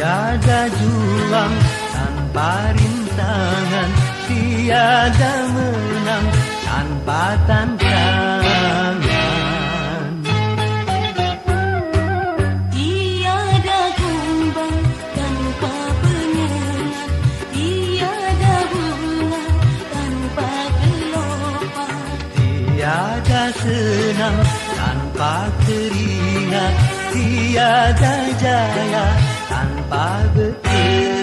berjuang tanpa rintangan Tiada menang tanpa tantangan. Tiada kumbang tanpa penyenang Tiada bulan tanpa gelombang Tiada senang tanpa keringat Tiada jaya tanpa berkeringat